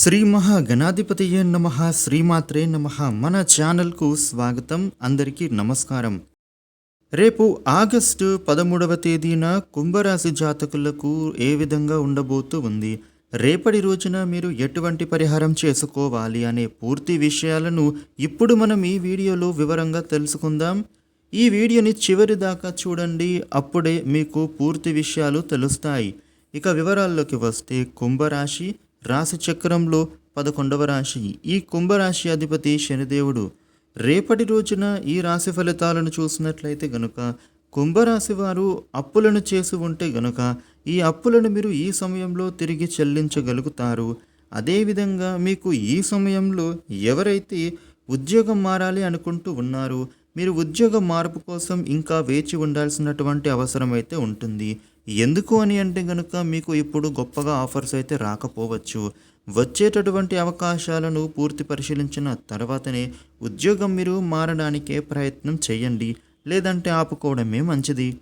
శ్రీ మహాగణాధిపతియే నమ శ్రీమాత్రే నమ. మన ఛానల్కు స్వాగతం అందరికీ నమస్కారం. రేపు ఆగస్టు పదమూడవ తేదీన కుంభరాశి జాతకులకు ఏ విధంగా ఉండబోతూ ఉంది? రేపటి రోజున మీరు ఎటువంటి పరిహారం చేసుకోవాలి అనే పూర్తి విషయాలను ఇప్పుడు మనం ఈ వీడియోలో వివరంగా తెలుసుకుందాం. ఈ వీడియోని చివరి దాకా చూడండి అప్పుడే మీకు పూర్తి విషయాలు తెలుస్తాయి. ఇక వివరాల్లోకి వస్తే కుంభరాశి రాశి చక్రంలో పదకొండవ రాశి. ఈ కుంభరాశి అధిపతి శనిదేవుడు. రేపటి రోజున ఈ రాశి ఫలితాలను చూసినట్లయితే గనుక కుంభరాశి వారు అప్పులను చేసి ఉంటే గనుక ఈ అప్పులను మీరు ఈ సమయంలో తిరిగి చెల్లించగలుగుతారు. అదేవిధంగా మీకు ఈ సమయంలో ఎవరైతే ఉద్యోగం మారాలి అనుకుంటూ ఉన్నారు మీరు ఉద్యోగ మార్పు కోసం ఇంకా వేచి ఉండాల్సినటువంటి అవసరం అయితే ఉంటుంది. ఎందుకు అని అంటే గనుక మీకు ఇప్పుడు గొప్పగా ఆఫర్స్ అయితే రాకపోవచ్చు. వచ్చేటటువంటి అవకాశాలను పూర్తి పరిశీలించిన తర్వాతనే ఉద్యోగం మీరు మారడానికే ప్రయత్నం చేయండి. లేదంటే ఆపుకోవడమే మంచిది.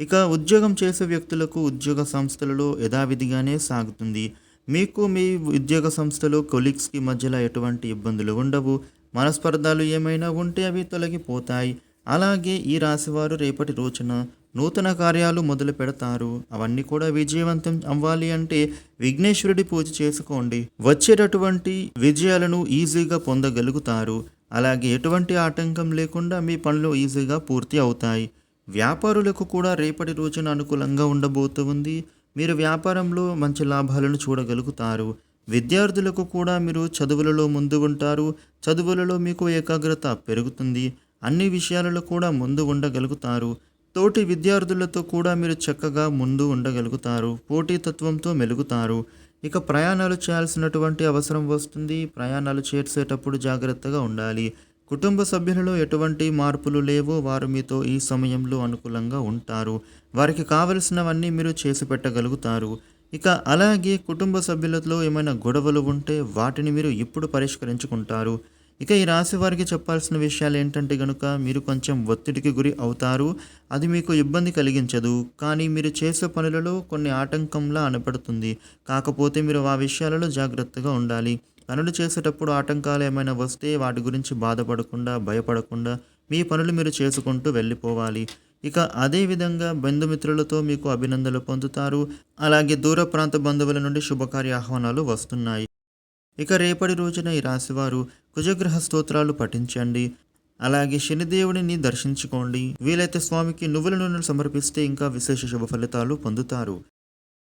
ఇక ఉద్యోగం చేసే వ్యక్తులకు ఉద్యోగ సంస్థలలో యథావిధిగానే సాగుతుంది. మీకు మీ ఉద్యోగ సంస్థలో కొలీగ్స్కి మధ్యలో ఎటువంటి ఇబ్బందులు ఉండవు. మనస్పర్ధాలు ఏమైనా ఉంటే అవి తొలగిపోతాయి. అలాగే ఈ రాశివారు రేపటి రోజున నూతన కార్యాలు మొదలు పెడతారు. అవన్నీ కూడా విజయవంతం అవ్వాలి అంటే విఘ్నేశ్వరుడి పూజ చేసుకోండి. వచ్చేటటువంటి విజయాలను ఈజీగా పొందగలుగుతారు. అలాగే ఎటువంటి ఆటంకం లేకుండా మీ పనులు ఈజీగా పూర్తి అవుతాయి. వ్యాపారులకు కూడా రేపటి రోజున అనుకూలంగా ఉండబోతుంది మీరు వ్యాపారంలో మంచి లాభాలను చూడగలుగుతారు. విద్యార్థులకు కూడా మీరు చదువులలో ముందు ఉంటారు. చదువులలో మీకు ఏకాగ్రత పెరుగుతుంది. అన్ని విషయాలలో కూడా ముందు ఉండగలుగుతారు. తోటి విద్యార్థులతో కూడా మీరు చక్కగా ముందు ఉండగలుగుతారు పోటీతత్వంతో మెలుగుతారు. ఇక ప్రయాణాలు చేయాల్సినటువంటి అవసరం వస్తుంది. ప్రయాణాలు చేసేటప్పుడు జాగ్రత్తగా ఉండాలి. కుటుంబ సభ్యులలో ఎటువంటి మార్పులు లేవో వారు మీతో ఈ సమయంలో అనుకూలంగా ఉంటారు. వారికి కావలసినవన్నీ మీరు చేసి పెట్టగలుగుతారు. ఇక అలాగే కుటుంబ సభ్యులతో ఏమైనా గొడవలు ఉంటే వాటిని మీరు ఇప్పుడు పరిష్కరించుకుంటారు. ఇక ఈ రాశి వారికి చెప్పాల్సిన విషయాలు ఏంటంటే కనుక మీరు కొంచెం ఒత్తిడికి గురి అవుతారు. అది మీకు ఇబ్బంది కలిగించదు. కానీ మీరు చేసే పనులలో కొన్ని ఆటంకంలా అనపడుతుంది కాకపోతే మీరు ఆ విషయాలలో జాగ్రత్తగా ఉండాలి. పనులు చేసేటప్పుడు ఆటంకాలు ఏమైనా వస్తే వాటి గురించి బాధపడకుండా భయపడకుండా మీ పనులు మీరు చేసుకుంటూ వెళ్ళిపోవాలి. ఇక అదేవిధంగా బంధుమిత్రులతో మీకు అభినందనలు పొందుతారు. అలాగే దూర ప్రాంత బంధువుల నుండి శుభకార్య ఆహ్వానాలు వస్తున్నాయి. ఇక రేపటి రోజున ఈ రాశివారు కుజగ్రహ స్తోత్రాలు పఠించండి. అలాగే శనిదేవుడిని దర్శించుకోండి. వీలైతే స్వామికి నువ్వుల నూనెలు సమర్పిస్తే ఇంకా విశేష శుభ ఫలితాలు పొందుతారు.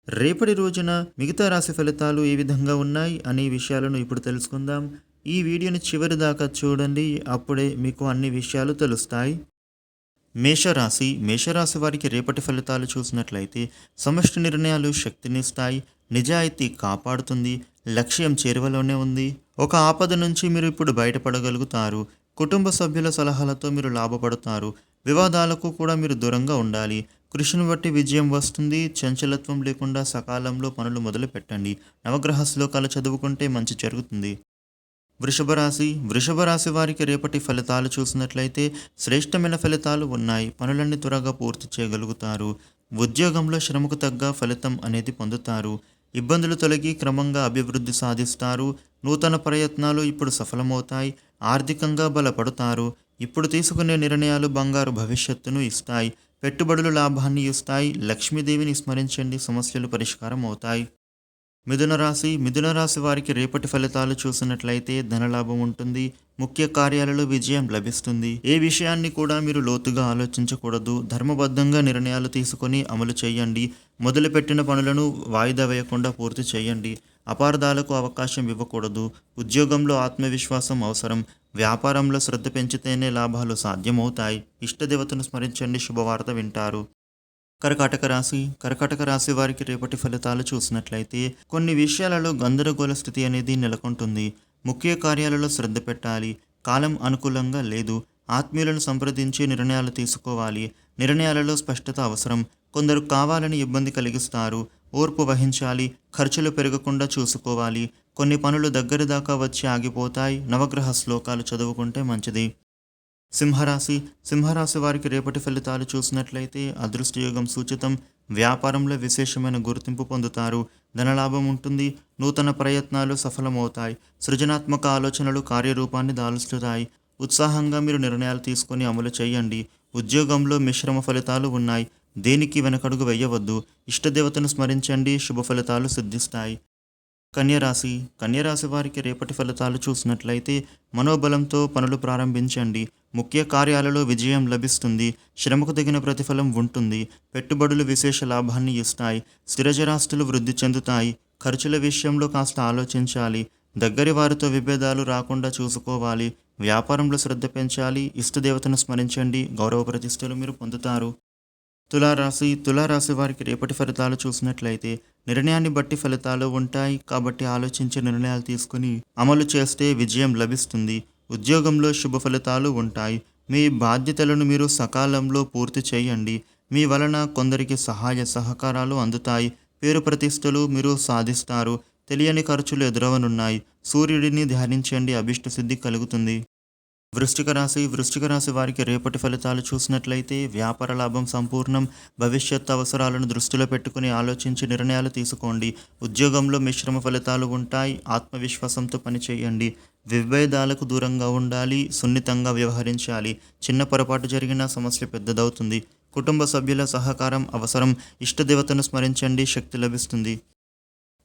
రేపటి రోజున మిగతా రాశి ఫలితాలు ఏ విధంగా ఉన్నాయి అనే విషయాలను ఇప్పుడు తెలుసుకుందాం. ఈ వీడియోని చివరి దాకా చూడండి. అప్పుడే మీకు అన్ని విషయాలు తెలుస్తాయి. మేషరాశి. మేషరాశి వారికి రేపటి ఫలితాలు చూసినట్లయితే సమష్టి నిర్ణయాలు శక్తినిస్తాయి. నిజాయితీ కాపాడుతుంది. లక్ష్యం చేరువలోనే ఉంది. ఒక ఆపద నుంచి మీరు ఇప్పుడు బయటపడగలుగుతారు. కుటుంబ సభ్యుల సలహాలతో మీరు లాభపడతారు. వివాదాలకు కూడా మీరు దూరంగా ఉండాలి. కృషిని బట్టి విజయం వస్తుంది. చంచలత్వం లేకుండా సకాలంలో పనులు మొదలు పెట్టండి నవగ్రహ శ్లోకాలు చదువుకుంటే మంచి జరుగుతుంది. వృషభ రాశి వృషభ రాశి వారికి రేపటి ఫలితాలు చూసినట్లయితే శ్రేష్టమైన ఫలితాలు ఉన్నాయి. పనులన్నీ త్వరగా పూర్తి చేయగలుగుతారు. ఉద్యోగంలో శ్రమకు తగ్గ ఫలితం అనేది పొందుతారు. ఇబ్బందులు తొలగి క్రమంగా అభివృద్ధి సాధిస్తారు. నూతన ప్రయత్నాలు ఇప్పుడు సఫలమవుతాయి. ఆర్థికంగా బలపడతారు. ఇప్పుడు తీసుకునే నిర్ణయాలు బంగారు భవిష్యత్తును ఇస్తాయి. పెట్టుబడులు లాభాన్ని ఇస్తాయి. లక్ష్మీదేవిని స్మరించండి. సమస్యలు పరిష్కారం అవుతాయి మిథున రాశి మిథున రాశి వారికి రేపటి ఫలితాలు చూసినట్లయితే ధనలాభం ఉంటుంది ముఖ్య కార్యాలలో విజయం లభిస్తుంది. ఏ విషయాన్ని కూడా మీరు లోతుగా ఆలోచించకూడదు. ధర్మబద్ధంగా నిర్ణయాలు తీసుకొని అమలు చేయండి. మొదలుపెట్టిన పనులను వాయిదా వేయకుండా పూర్తి చేయండి. అపార్థాలకు అవకాశం ఇవ్వకూడదు. ఉద్యోగంలో ఆత్మవిశ్వాసం అవసరం. వ్యాపారంలో శ్రద్ధ పెంచితేనే లాభాలు సాధ్యమవుతాయి. ఇష్టదేవతను స్మరించండి. శుభవార్త వింటారు. కర్కాటక రాశి కర్కాటక రాశి వారికి రేపటి ఫలితాలు చూసినట్లయితే కొన్ని విషయాలలో గందరగోళ స్థితి అనేది నెలకొంటుంది. ముఖ్య కార్యాలలో శ్రద్ధ పెట్టాలి. కాలం అనుకూలంగా లేదు. ఆత్మీయులను సంప్రదించి నిర్ణయాలు తీసుకోవాలి. నిర్ణయాలలో స్పష్టత అవసరం. కొందరు కావాలని ఇబ్బంది కలిగిస్తారు. ఓర్పు వహించాలి. ఖర్చులు పెరగకుండా చూసుకోవాలి. కొన్ని పనులు దగ్గర దాకా వచ్చి ఆగిపోతాయి. నవగ్రహ శ్లోకాలు చదువుకుంటే మంచిది. సింహరాశి సింహరాశి వారికి రేపటి ఫలితాలు చూసినట్లయితే అదృష్టయోగం సూచితం. వ్యాపారంలో విశేషమైన గుర్తింపు పొందుతారు. ధనలాభం ఉంటుంది. నూతన ప్రయత్నాలు సఫలమవుతాయి. సృజనాత్మక ఆలోచనలు కార్యరూపాన్ని దాలుస్తాయి. ఉత్సాహంగా మీరు నిర్ణయాలు తీసుకొని అమలు చేయండి. ఉద్యోగంలో మిశ్రమ ఫలితాలు ఉన్నాయి. దేనికి వెనకడుగు వేయవద్దు. ఇష్టదేవతను స్మరించండి. శుభ ఫలితాలు సిద్ధిస్తాయి. కన్యరాశి కన్యరాశి వారికి రేపటి ఫలితాలు చూసినట్లయితే మనోబలంతో పనులు ప్రారంభించండి. ముఖ్య కార్యాలలో విజయం లభిస్తుంది శ్రమకు తగిన ప్రతిఫలం ఉంటుంది పెట్టుబడులు విశేష లాభాన్ని ఇస్తాయి స్థిరజరాస్తులు వృద్ధి చెందుతాయి ఖర్చుల విషయంలో కాస్త ఆలోచించాలి దగ్గరి వారితో విభేదాలు రాకుండా చూసుకోవాలి వ్యాపారంలో శ్రద్ధ పెంచాలి ఇష్టదేవతను స్మరించండి గౌరవ ప్రతిష్టలు మీరు పొందుతారు. తులారాశి తులారాశి వారికి రేపటి ఫలితాలు చూసినట్లయితే నిర్ణయాన్ని బట్టి ఫలితాలు ఉంటాయి కాబట్టి ఆలోచించి నిర్ణయాలు తీసుకుని అమలు చేస్తే విజయం లభిస్తుంది. ఉద్యోగంలో శుభ ఫలితాలు ఉంటాయి. మీ బాధ్యతలను మీరు సకాలంలో పూర్తి చేయండి. మీ వలన కొందరికి సహాయ సహకారాలు అందుతాయి. పేరు ప్రతిష్టలు మీరు సాధిస్తారు. తెలియని ఖర్చులు ఎదురవనున్నాయి. సూర్యుడిని ధ్యానించండి. అభిష్ట సిద్ధి కలుగుతుంది. వృష్టిక రాశి వృష్టిక రాశి వారికి రేపటి ఫలితాలు చూసినట్లయితే వ్యాపార లాభం సంపూర్ణం. భవిష్యత్ అవసరాలను దృష్టిలో పెట్టుకుని ఆలోచించి నిర్ణయాలు తీసుకోండి. ఉద్యోగంలో మిశ్రమ ఫలితాలు ఉంటాయి. ఆత్మవిశ్వాసంతో పనిచేయండి విభేదాలకు దూరంగా ఉండాలి. సున్నితంగా వ్యవహరించాలి. చిన్న పొరపాటు జరిగినా సమస్య పెద్దదవుతుంది. కుటుంబ సభ్యుల సహకారం అవసరం. ఇష్టదేవతను స్మరించండి. శక్తి లభిస్తుంది.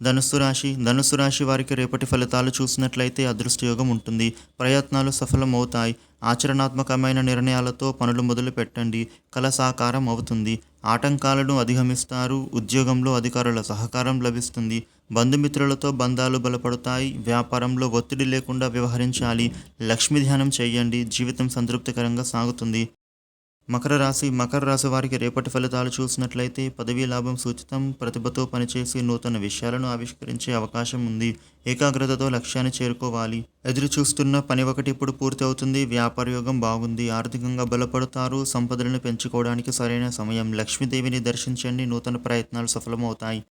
ధనుస్సు రాశి ధనుస్సు రాశి వారికి రేపటి ఫలితాలు చూసినట్లయితే అదృష్టయోగం ఉంటుంది. ప్రయత్నాలు సఫలమవుతాయి. ఆచరణాత్మకమైన నిర్ణయాలతో పనులు మొదలు పెట్టండి కళ సాకారం అవుతుంది. ఆటంకాలను అధిగమిస్తారు. ఉద్యోగంలో అధికారుల సహకారం లభిస్తుంది. బంధుమిత్రులతో బంధాలు బలపడతాయి. వ్యాపారంలో ఒత్తిడి లేకుండా వ్యవహరించాలి. లక్ష్మీ ధ్యానం చేయండి. జీవితం సంతృప్తికరంగా సాగుతుంది. మకర రాశి మకర రాశి వారికి రేపటి ఫలితాలు చూసినట్లయితే పదవీ లాభం సూచితం. ప్రతిభతో పనిచేసి నూతన విషయాలను ఆవిష్కరించే అవకాశం ఉంది. ఏకాగ్రతతో లక్ష్యాన్ని చేరుకోవాలి. ఎదురు చూస్తున్న పని ఒకటి ఇప్పుడు పూర్తి అవుతుంది. వ్యాపార యోగం బాగుంది. ఆర్థికంగా బలపడతారు. సంపదలను పెంచుకోవడానికి సరైన సమయం. లక్ష్మీదేవిని దర్శించండి. నూతన ప్రయత్నాలు సఫలమవుతాయి.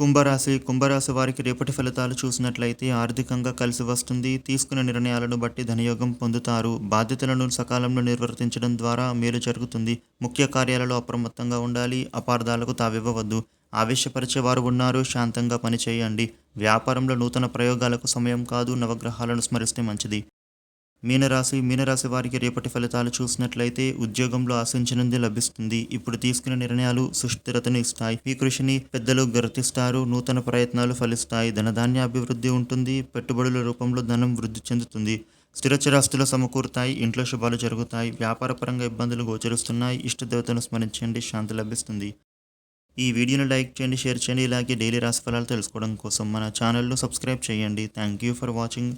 కుంభరాశి కుంభరాశి వారికి రేపటి ఫలితాలు చూసినట్లయితే ఆర్థికంగా కలిసి వస్తుంది. తీసుకున్న నిర్ణయాలను బట్టి ధనయోగం పొందుతారు. బాధ్యతలను సకాలంలో నిర్వర్తించడం ద్వారా మేలు జరుగుతుంది. ముఖ్య కార్యాలలో అప్రమత్తంగా ఉండాలి. అపార్థాలకు తావివ్వవద్దు. ఆవేశపరిచే వారు ఉన్నారు. శాంతంగా పనిచేయండి. వ్యాపారంలో నూతన ప్రయోగాలకు సమయం కాదు. నవగ్రహాలను స్మరిస్తే మంచిది. మీనరాశి మీనరాశి వారికి రేపటి ఫలితాలు చూసినట్లయితే ఉద్యోగంలో ఆశించినది లభిస్తుంది. ఇప్పుడు తీసుకున్న నిర్ణయాలు సుస్థిరతను ఇస్తాయి. మీ కృషిని పెద్దలు గర్తిస్తారు. నూతన ప్రయత్నాలు ఫలిస్తాయి. ధనధాన్య అభివృద్ధి ఉంటుంది. పెట్టుబడుల రూపంలో ధనం వృద్ధి చెందుతుంది. స్థిరచరాస్తులు సమకూరుతాయి. ఇంట్లో శుభాలు జరుగుతాయి. వ్యాపారపరంగా ఇబ్బందులు గోచరిస్తున్నాయి. ఇష్టదేవతను స్మరించండి. శాంతి లభిస్తుంది. ఈ వీడియోను లైక్ చేయండి షేర్ చేయండి. ఇలాగే డైలీ రాశి ఫలాలు తెలుసుకోవడం కోసం మన ఛానల్ను సబ్స్క్రైబ్ చేయండి. Thank you for watching.